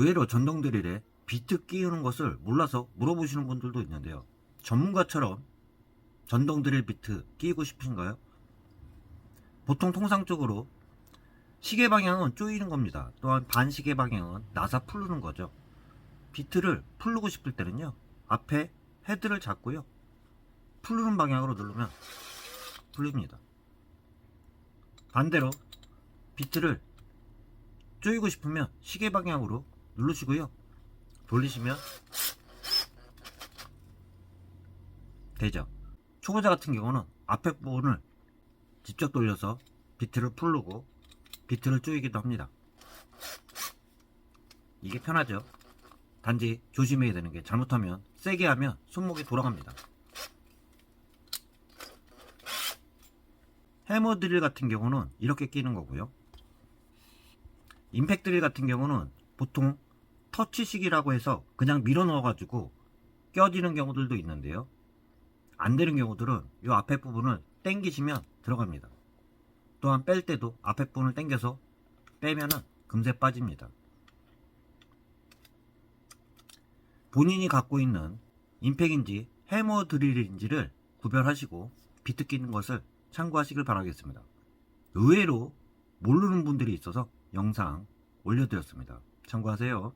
의외로 전동 드릴에 비트 끼우는 것을 몰라서 물어보시는 분들도 있는데요. 전문가처럼 전동 드릴 비트 끼우고 싶으신가요? 보통 통상적으로 시계 방향은 조이는 겁니다. 또한 반시계 방향은 나사 풀르는 거죠. 비트를 풀르고 싶을 때는요. 앞에 헤드를 잡고요. 풀르는 방향으로 누르면 풀립니다. 반대로 비트를 조이고 싶으면 시계 방향으로 누르시고요. 돌리시면 되죠. 초보자 같은 경우는 앞에 부분을 직접 돌려서 비트를 풀르고 비트를 조이기도 합니다. 이게 편하죠. 단지 조심해야 되는 게 잘못하면 세게 하면 손목이 돌아갑니다. 해머 드릴 같은 경우는 이렇게 끼는 거고요. 임팩 드릴 같은 경우는 보통 터치식이라고 해서 그냥 밀어 넣어가지고 껴지는 경우들도 있는데요. 안 되는 경우들은 이 앞에 부분을 당기시면 들어갑니다. 또한 뺄 때도 앞에 부분을 당겨서 빼면은 금세 빠집니다. 본인이 갖고 있는 임팩인지 해머 드릴인지를 구별하시고 비트 끼는 것을 참고하시길 바라겠습니다. 의외로 모르는 분들이 있어서 영상 올려드렸습니다. 참고하세요.